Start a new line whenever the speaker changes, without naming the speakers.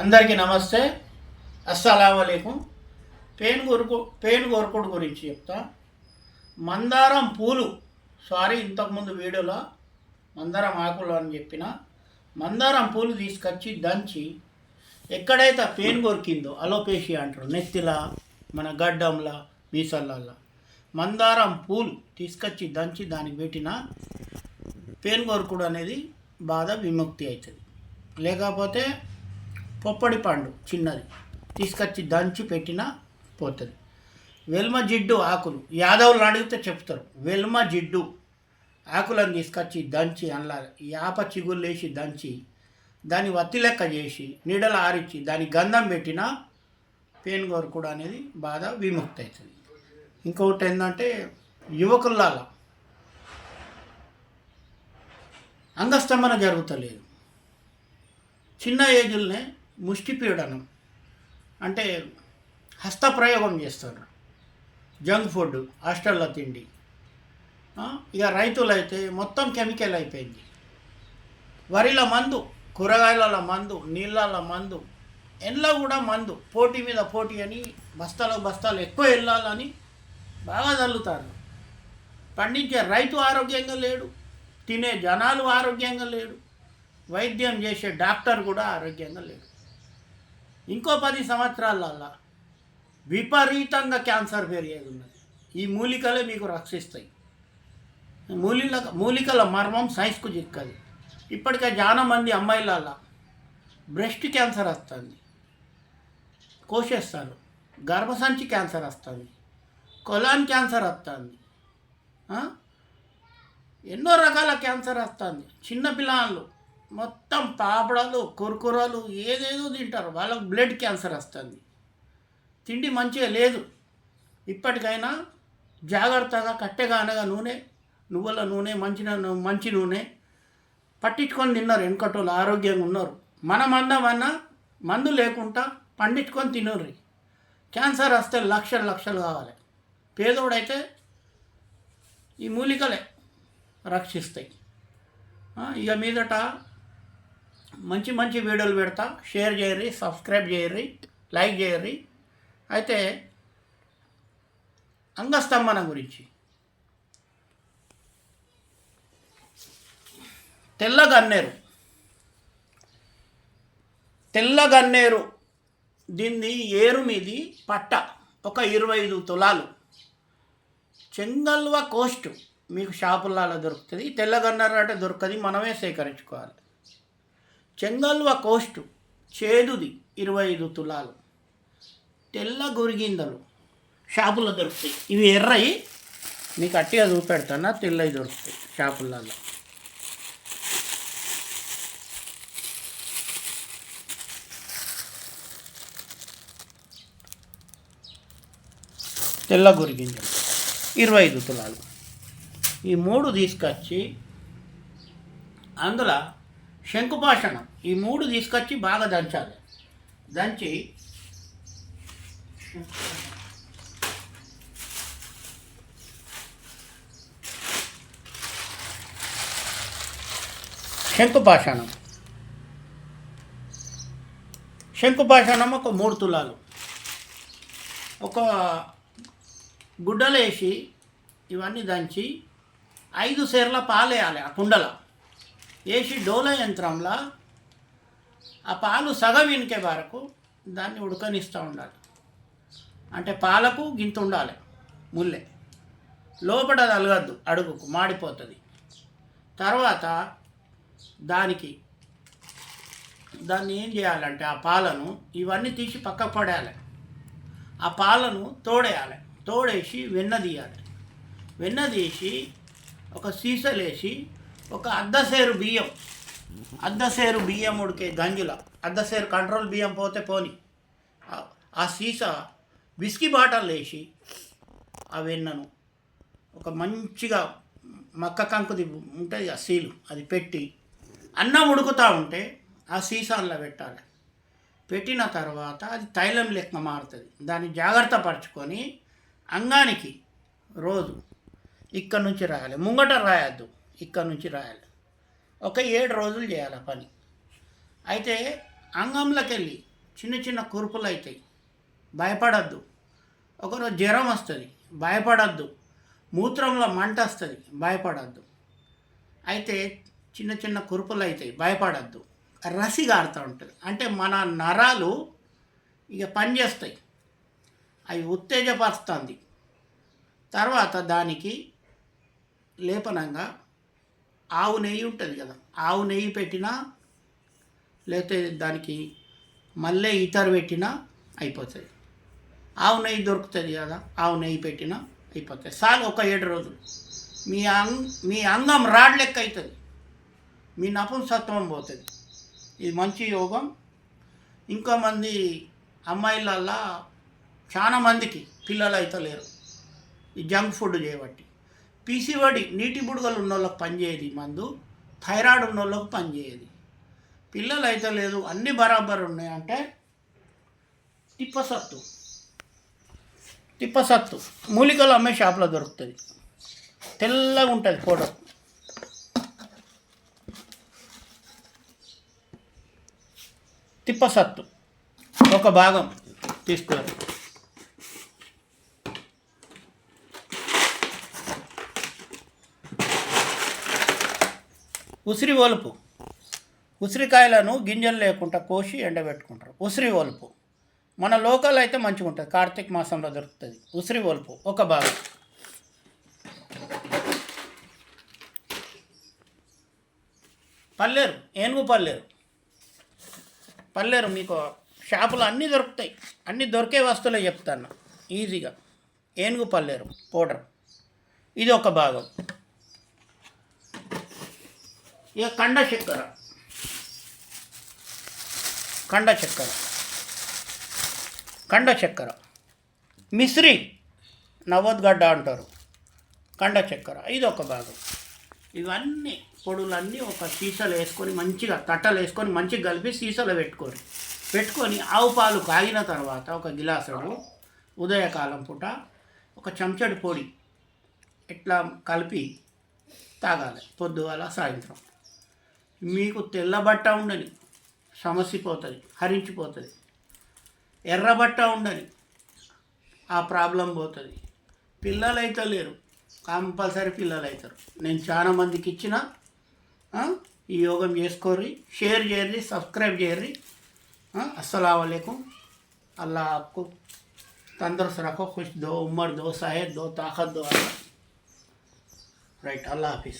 అందరికీ నమస్తే. అస్సలం పేను కొరుకు పేను కొరుకుడు గురించి చెప్తా. మందారం పూలు సారీ ఇంతకుముందు వీడియోలో మందారం ఆకులు అని చెప్పిన మందారం పూలు తీసుకొచ్చి దంచి ఎక్కడైతే పేను కొరికిందో అలోపేషియా అంటారు నెత్తిలా మన గడ్డంలా మీసల్లా మందారం పూలు తీసుకొచ్చి దంచి దానికి పెట్టిన పేను కొరకుడు అనేది బాధ విముక్తి అవుతుంది. లేకపోతే పొప్పడి పండు చిన్నది. తీసుకొచ్చి దంచి పెట్టినా పోతుంది. వెల్మ జిడ్డు ఆకులు. యాదవులు అడిగితే చెప్తారు వెల్మ జిడ్డు ఆకులను తీసుకొచ్చి దంచి అందులో యాప చిగుళ్ళు వేసి దంచి దాన్ని వత్తి లెక్క చేసి నీడలు ఆరిచ్చి దాని గంధం పెట్టినా పేను కూడా అనేది బాధ విముక్తి అవుతుంది ఇంకొకటి ఏంటంటే యువకుల్లాగా అంగస్తంభన జరుగుతలేదు. చిన్న ఏజ్లోనే ముష్టిపీడనం. అంటే హస్తప్రయోగం చేస్తారు. జంక్ ఫుడ్ హాస్టల్లో తిండి. ఇక రైతులైతే మొత్తం కెమికల్ అయిపోయింది. వరిల మందు కూరగాయల మందు నీళ్ళల మందు ఎండ్లో కూడా మందు పోటీ మీద పోటీ అని బస్తాలు బస్తాలు ఎక్కువ వెళ్ళాలని బాగా చల్లుతారు పండించే రైతు ఆరోగ్యంగా లేడు తినే జనాలు ఆరోగ్యంగా లేడు వైద్యం చేసే డాక్టర్ కూడా ఆరోగ్యంగా లేడు. ఇంకో పది సంవత్సరాలల్లా విపరీతంగా క్యాన్సర్ పెరిగేది ఉన్నది. ఈ మూలికలే మీకు రక్షిస్తాయి. మూలిక మూలికల మర్మం సైన్స్కు చిక్కది. ఇప్పటికే చాలా మంది అమ్మాయిలల్లా బ్రెస్ట్ క్యాన్సర్ వస్తుంది. కోసేస్తారు. గర్భసంచి క్యాన్సర్ వస్తుంది. కొలాన్ క్యాన్సర్ వస్తుంది. ఎన్నో రకాల క్యాన్సర్ వస్తుంది. చిన్న పిల్లలు మొత్తం పాపడాలు కుర్కురాలు ఏదేదో తింటారు. వాళ్ళకు బ్లడ్ క్యాన్సర్ వస్తుంది. తిండి మంచిగా లేదు. ఇప్పటికైనా జాగ్రత్తగా కట్టెగా అనగా నూనె నువ్వుల నూనె మంచి మంచి నూనె పట్టించుకొని తిన్నారు. వెనకటోళ్ళు ఆరోగ్యంగా ఉన్నారు. మనం అందమన్నా మందు లేకుండా పండించుకొని తినరు. క్యాన్సర్ వస్తే లక్షలు లక్షలు కావాలి. పేదోడైతే ఈ మూలికలే రక్షిస్తాయి. ఇక మీదట మంచి మంచి వీడియోలు పెడతా. షేర్ చేయర్రి సబ్స్క్రైబ్ చేయర్రి లైక్ చేయర్రి అయితే అంగస్తంభన గురించి. తెల్ల గన్నేరు. తెల్ల గన్నేరు దీన్ని ఏరు మీది పట్ట ఒక ఇరవై ఐదు తులాలు. చెంగల్వ కోస్ట్ మీకు షాపులలో దొరుకుతుంది. తెల్లగన్నర అంటే దొరకది మనమే సేకరించుకోవాలి. చెంగల్వ కోస్టు చేదుది ఇరవై ఐదు తులాలు. తెల్ల గురిగిందలు షాపుల్లో దొరుకుతాయి. ఇవి ఎర్రయి మీకు అట్టిగా చూపెడతానా? తెల్లవి దొరుకుతాయి షాపులలో. తెల్ల గురిగింజలు ఇరవై ఐదు తులాలు. ఈ మూడు తీసుకొచ్చి అందులో శంకుపాషణం. ఈ మూడు తీసుకొచ్చి బాగా దంచాలి. దంచి శంకుపాషాణం. శంకుపాషాణం ఒక మూడు తులాలు. ఒక గుడ్డలేసి ఇవన్నీ దంచి ఐదు సేర్ల పాలేయాలి ఆ కుండల. వేసి డోల యంత్రంలో ఆ పాలు సగం ఇనికే వరకు దాన్ని ఉడకనిస్తూ ఉండాలి. అంటే పాలకు గింత ఉండాలి ముల్లె. లోపల తలగద్దు అడుగుకు మాడిపోతుంది. తర్వాత దానికి దాన్ని ఏం చేయాలంటే ఆ పాలను ఇవన్నీ తీసి పక్కకు పడేయాలి. ఆ పాలను తోడేయాలి. తోడేసి వెన్న తీయాలి. వెన్న తీసి ఒక సీసలేసి ఒక అద్దసేరు బియ్యం. అద్దసేరు బియ్యం ఉడికే గంజుల. అద్దసేరు కంట్రోల్ బియ్యం పోతే పోని. ఆ- సీసా విస్కీ బాటలు వేసి ఆ వెన్నను ఒక మంచిగా మక్క కంకుది ఉంటుంది ఆ సీలు అది పెట్టి అన్నం ఉడుకుతూ ఉంటే ఆ సీసాల్లో పెట్టాలి. పెట్టిన తర్వాత అది తైలం లెక్క మారుతుంది. దాన్ని జాగ్రత్త పరచుకొని అంగానికి రోజు ఇక్కడ నుంచి రాయాలి. ముంగట రాయద్దు. ఇక్కడ నుంచి రాయాలి. ఒక ఏడు రోజులు చేయాలి ఆ పని. అయితే అంగంలోకి వెళ్ళి చిన్న చిన్న కురుపులు అవుతాయి. భయపడద్దు. ఒకరోజు జ్వరం వస్తుంది భయపడద్దు. మూత్రంలో మంట వస్తుంది భయపడద్దు. అయితే చిన్న చిన్న కురుపులు అవుతాయి భయపడద్దు. రసి గారుతూ ఉంటుంది. అంటే మన నరాలు ఇక పనిచేస్తాయి అవి ఉత్తేజపరుస్తుంది. తర్వాత దానికి లేపనంగా ఆవు నెయ్యి ఉంటుంది కదా ఆవు నెయ్యి పెట్టినా లేకపోతే దానికి మళ్ళీ ఇతర పెట్టినా అయిపోతుంది. ఆవు నెయ్యి దొరుకుతుంది కదా ఆవు నెయ్యి పెట్టినా అయిపోతుంది. చాలు ఒక ఏడు రోజులు. మీ అంగ్ మీ అంగం రాడ్ లెక్క అవుతుంది మీ నపుంసత్వం పోతుంది. ఇది మంచి యోగం. ఇంకా మంది అమ్మాయిలల్లా చాలా మందికి పిల్లలు అయితే లేరు ఈ జంక్ ఫుడ్ చేయబట్టి. పీసీవడి నీటి బుడగలు ఉన్న వాళ్ళకి పనిచేయదు ఈ మందు థైరాయిడ్ ఉన్న వాళ్ళకి పనిచేయదు పిల్లలు అయితే లేదు అన్ని బరాబర్ ఉన్నాయంటే తిప్పసత్తు తిప్పసత్తు మూలికలు అమ్మే షాప్లో దొరుకుతుంది. తెల్లగా ఉంటుంది ఫోటో తిప్పసత్తు ఒక భాగం తీసుకున్నారు ఉసిరి ఒలుపు. ఉసిరికాయలను గింజలు లేకుండా కోసి ఎండబెట్టుకుంటారు. ఉసిరి ఒలుపు. మన లోకల్ అయితే మంచిగా ఉంటుంది. కార్తీక మాసంలో దొరుకుతుంది. ఉసిరి ఒలుపు. ఒక భాగం. పల్లేరు. ఏనుగు పల్లేరు. పల్లేరు మీకు షాపులో అన్నీ దొరుకుతాయి. అన్నీ దొరికే వస్తువులే చెప్తాను. ఈజీగా. ఏనుగు పల్లేరు. పౌడర్. ఇది ఒక భాగం. ఇక కండ చక్కెర. కండ చక్కెర. కండ చక్కెర. మిశ్రీ నవద్గడ్డ అంటారు. కండ చక్కెర ఇది ఒక భాగం. ఇవన్నీ పొడులన్నీ ఒక సీసాలో వేసుకొని మంచిగా తట్టలు వేసుకొని మంచిగా కలిపి సీసాలో పెట్టుకొని పెట్టుకొని ఆవు పాలు కాగిన తర్వాత ఒక గిలాసుడు ఉదయకాలం పూట ఒక చెంచడు పొడి ఇట్లా కలిపి తాగాలి పొద్దుగాల సాయంత్రం. మీకు తెల్ల బట్ట ఉండని సమస్య పోతుంది హరించిపోతుంది ఎర్ర బట్ట ఉండని ఆ ప్రాబ్లం పోతుంది పిల్లలు అయితే లేరు కంపల్సరీ పిల్లలు అవుతారు నేను చాలా మందికి ఇచ్చిన ఆ, ఈ యోగం చేసుకోర్రి షేర్ చేయర్రి సబ్స్క్రైబ్ చేయర్రి అస్సలం वालेकुम अल्लाह आपको तंदुरुस्त रखो खुश दो उम्र दो साहेब दो ताकत दो अल्लाह राइट अल्लाह हाफिज़